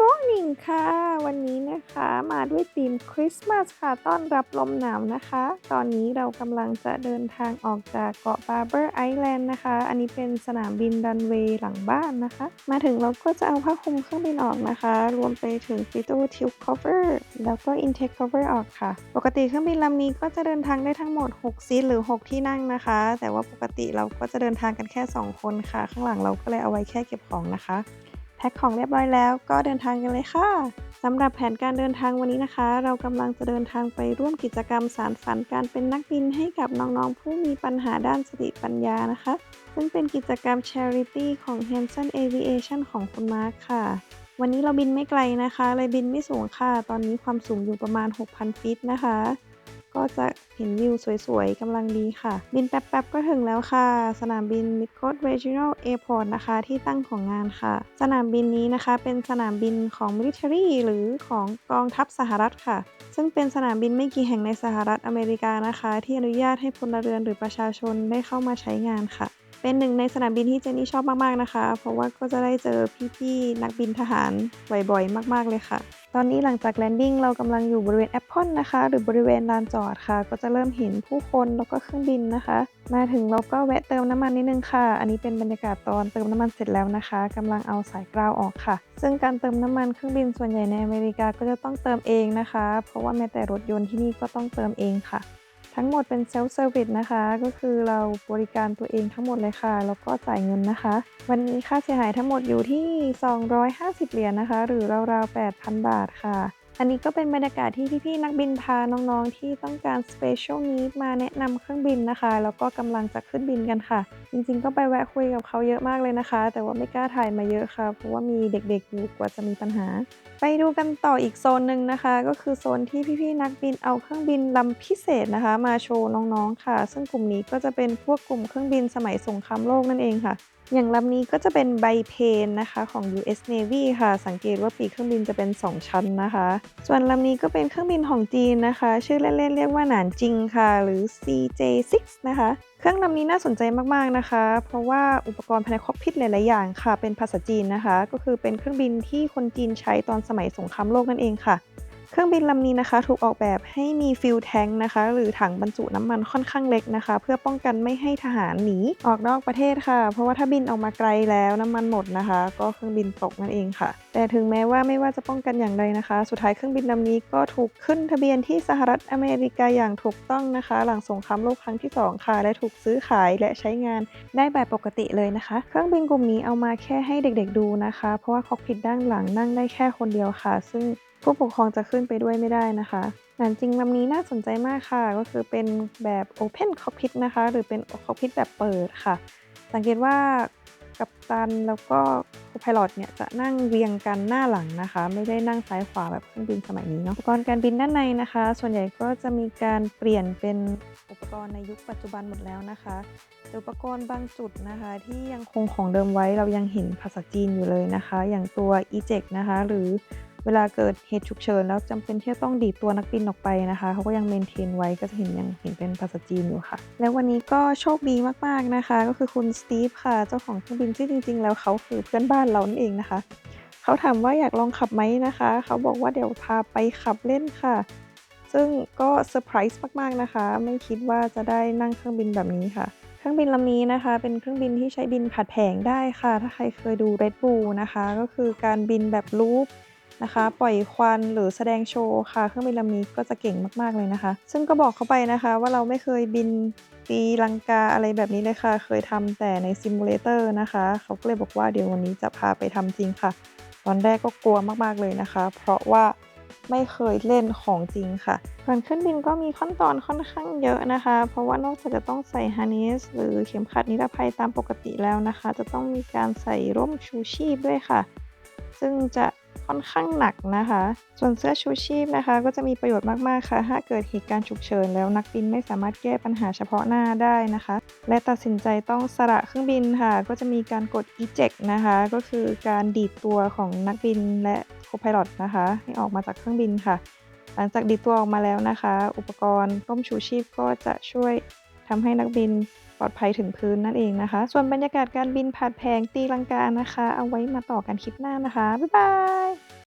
morning ค่ะ วันนี้นะคะมาด้วยธีมคริสต์มาสค่ะ ต้อนรับลมหนาวนะคะ ตอนนี้เรากำลังจะเดินทางออกจากเกาะบาร์เบอร์ไอแลนด์นะคะ อันนี้เป็นสนามบินดันเวย์หลังบ้านนะคะ มาถึงเราก็จะเอาผ้าคลุมเครื่องบินออกนะคะ รวมไปถึง f i t o tube cover แล้วก็ intake cover ออกค่ะ ปกติเครื่องบินลำนี้ก็จะเดินทางได้ทั้งหมด 6 ซีทหรือ 6 ที่นั่งนะคะ แต่ว่าปกติเราก็จะเดินทางกันแค่ 2 คนค่ะ ข้างหลังเราก็เลยเอาไว้แค่เก็บของนะคะ พ็คของเรียบร้อยแล้ว ก็เดินทางกันเลยค่ะสำหรับแผนการเดินทางวันนี้นะคะ เรากำลังจะเดินทางไปร่วมกิจกรรมสารฝันการเป็นนักบินให้กับน้องๆ ผู้มีปัญหาด้านสติปัญญานะคะ ซึ่งเป็นกิจกรรม Charity ของ Hanson Aviation ของคุณมาร์คค่ะ วันนี้เราบินไม่ไกลนะคะ เลยบินไม่สูงค่ะ ตอนนี้ความสูงอยู่ประมาณ 6,000ฟิตนะคะ ก็จะเห็นวิวสวยๆกำลังดีค่ะ บินแป๊บๆก็ถึงแล้วค่ะ สนามบิน Midcoast Regional Airport นะคะที่ตั้งของงานค่ะ สนามบินนี้นะคะเป็นสนามบินของ Military หรือของกองทัพสหรัฐค่ะ ซึ่งเป็นสนามบินไม่กี่แห่งในสหรัฐอเมริกานะคะ ที่อนุญาตให้พลเรือนหรือประชาชนได้เข้ามาใช้งานค่ะ เป็นหนึ่งในสนามบินที่เจนนี่ชอบมากๆนะคะ เพราะว่าก็จะได้เจอพี่ๆนักบินทหารบ่อยๆ มากๆเลยค่ะ ตอนนี้หลังจากแลนดิ้งเรากำลังอยู่บริเวณแอปเปิลนะคะ หรือบริเวณลานจอดค่ะ ก็จะเริ่มเห็นผู้คนแล้วก็เครื่องบินนะคะ มาถึงเราก็แวะเติมน้ำมันนิดนึงค่ะ อันนี้เป็นบรรยากาศตอนเติมน้ำมันเสร็จแล้วนะคะกำลังเอาสายกราวออกค่ะ ซึ่งการเติมน้ำมันเครื่องบินส่วนใหญ่ในอเมริกาก็จะต้องเติมเองนะคะ เพราะว่าแม้แต่รถยนต์ที่นี่ก็ต้องเติมเองค่ะ ทั้งหมดเป็นเซลฟ์เซอร์วิสนะคะ ก็คือเราบริการตัวเองทั้งหมดเลยค่ะ แล้วก็จ่ายเงินนะคะ วันนี้ค่าเสียหายทั้งหมดอยู่ที่ 250 เหรียญนะคะ หรือราวๆ 8,000 บาทค่ะ อันนี้ก็เป็นบรรยากาศที่พี่ๆนักบินพาน้องๆ ที่ต้องการ Special Need มาแนะนำเครื่องบินนะคะ แล้วก็กำลังจะขึ้นบินกันค่ะ จริงๆ ก็ไปแวะคุยกับเขาเยอะมากเลยนะคะ แต่ว่าไม่กล้าถ่ายมาเยอะค่ะ เพราะว่ามีเด็กๆอยู่กว่าจะมีปัญหา ไปดูกันต่ออีกโซนหนึ่งนะคะ ก็คือโซนที่พี่ๆนักบินเอาเครื่องบินลำพิเศษนะคะ มาโชว์น้องๆค่ะ ซึ่งกลุ่มนี้ก็จะเป็นพวกกลุ่มเครื่องบินสมัยสงครามโลกนั่นเองค่ะ อย่างลำนี้ก็จะเป็นไบเพนนะคะของ US Navy ค่ะ สังเกตว่าปีกเครื่องบินจะเป็น 2 ชั้นนะคะ ส่วนลำนี้ก็เป็นเครื่องบินของจีนนะคะ ชื่อเล่นๆเรียกว่าหนานจิงค่ะ หรือ CJ6 นะคะ เครื่องลำนี้น่าสนใจมากๆนะคะ เพราะว่าอุปกรณ์ภายในคอกพิทหลายๆอย่างค่ะ เป็นภาษาจีนนะคะ ก็คือเป็นเครื่องบินที่คนจีนใช้ตอนสมัยสงครามโลกนั่นเองค่ะ เครื่องบินลำนี้นะคะถูกออกแบบให้มีฟิลแทงนะคะ หรือถังบรรจุน้ำมันค่อนข้างเล็กนะคะ เพื่อป้องกันไม่ให้ทหารหนีออกนอกประเทศค่ะ เพราะว่าถ้าบินออกมาไกลแล้วน้ำมันหมดนะคะ ก็เครื่องบินตกนั่นเองค่ะ แต่ถึงแม้ว่าไม่ว่าจะป้องกันอย่างไรนะคะ สุดท้ายเครื่องบินลำนี้ก็ถูกขึ้นทะเบียนที่สหรัฐอเมริกาอย่างถูกต้องนะคะ หลังสงครามโลกครั้งที่สองค่ะ และถูกซื้อขายและใช้งานได้แบบปกติเลยนะคะ เครื่องบินกลุ่มนี้เอามาแค่ให้เด็กๆดูนะคะ เพราะว่าคอกพิทด้านหลังนั่งได้แค่คนเดียวค่ะ ซึ่ง ผู้ปกครองจะขึ้นไปด้วยไม่ได้นะคะหนานจริงลำนี้น่าสนใจมากค่ะ ก็คือเป็นแบบ Open Cockpit นะคะ หรือเป็น Cockpit แบบเปิดค่ะ สังเกตว่ากัปตันแล้วก็ูพายลอตเนี่ยจะนั่งเรียงกันหน้าหลังนะคะ ไม่ได้นั่งซ้ายขวาแบบเครื่องบินสมัยนี้เนาะอุปกรณ์การบินด้านในนะคะ ส่วนใหญ่ก็จะมีการเปลี่ยนเป็นอุปกรณ์ในยุคปัจจุบันหมดแล้วนะคะแต่อุปกรณ์บางจุดนะคะ ที่ยังคงของเดิมไว้เรายังเห็นภาษาจีนอยู่เลยนะคะ อย่างตัว eject นะคะ หรือ เวลาเกิดเหตุฉุกเฉินแล้วจำเป็นที่จะต้องดีดตัวนักบินออกไปนะคะเขาก็ยังเมนเทนไว้ก็จะเห็นยังเห็นเป็นภาษาจีนอยู่ค่ะ แล้ววันนี้ก็โชคดีมากๆนะคะ ก็คือคุณสตีฟค่ะ เจ้าของเครื่องบินที่จริง ๆ แล้วเขาคือเพื่อนบ้านเรานั่นเองนะคะเขาถามว่าอยากลองขับไหมนะคะ เขาบอกว่าเดี๋ยวพาไปขับเล่นค่ะ ซึ่งก็เซอร์ไพรส์มากๆนะคะ ไม่คิดว่าจะได้นั่งเครื่องบินแบบนี้ค่ะเครื่องบินลำนี้นะคะ เป็นเครื่องบินที่ใช้บินผัดแผงได้ค่ะ ถ้าใครเคยดู Red Bull นะคะ ก็คือการบินแบบลูป นะคะ ปล่อยควันหรือแสดงโชว์ค่ะ เครื่องบินลำนี้ก็จะเก่งมากๆเลยนะคะ ซึ่งก็บอกเขาไปนะคะว่าเราไม่เคยบินตีลังกาอะไรแบบนี้เลยค่ะ เคยทำแต่ในซิมูเลเตอร์นะคะ เขาก็เลยบอกว่าเดี๋ยววันนี้จะพาไปทำจริงค่ะ ตอนแรกก็กลัวมากๆเลยนะคะ เพราะว่าไม่เคยเล่นของจริงค่ะก่อนขึ้นบินก็มีขั้นตอนค่อนข้างเยอะนะคะ เพราะว่านอกจากจะต้องใส่ฮาร์เนสหรือเข็มขัดนิรภัยตามปกติแล้วนะคะ จะต้องมีการใส่ร่มชูชีพด้วยค่ะ ซึ่งจะ ค่อนข้างหนักนะคะ ส่วนเสื้อชูชีพนะคะ ก็จะมีประโยชน์มากๆค่ะถ้าเกิดเหตุการณ์ฉุกเฉินแล้วนักบินไม่สามารถแก้ปัญหาเฉพาะหน้าได้นะคะ และตัดสินใจต้องสละเครื่องบินค่ะ ก็จะมีการกด eject นะคะ ก็คือการดีดตัวของนักบินและโคพายลอตนะคะ ให้ออกมาจากเครื่องบินค่ะ หลังจากดีดตัวออกมาแล้วนะคะ อุปกรณ์ร่มชูชีพก็จะช่วยทำให้นักบิน ปลอดภัยถึงพื้นนั่นเองนะคะ ส่วนบรรยากาศการบินผัดแพงตีลังกานะคะ เอาไว้มาต่อกันคลิปหน้านะคะ บ๊ายบาย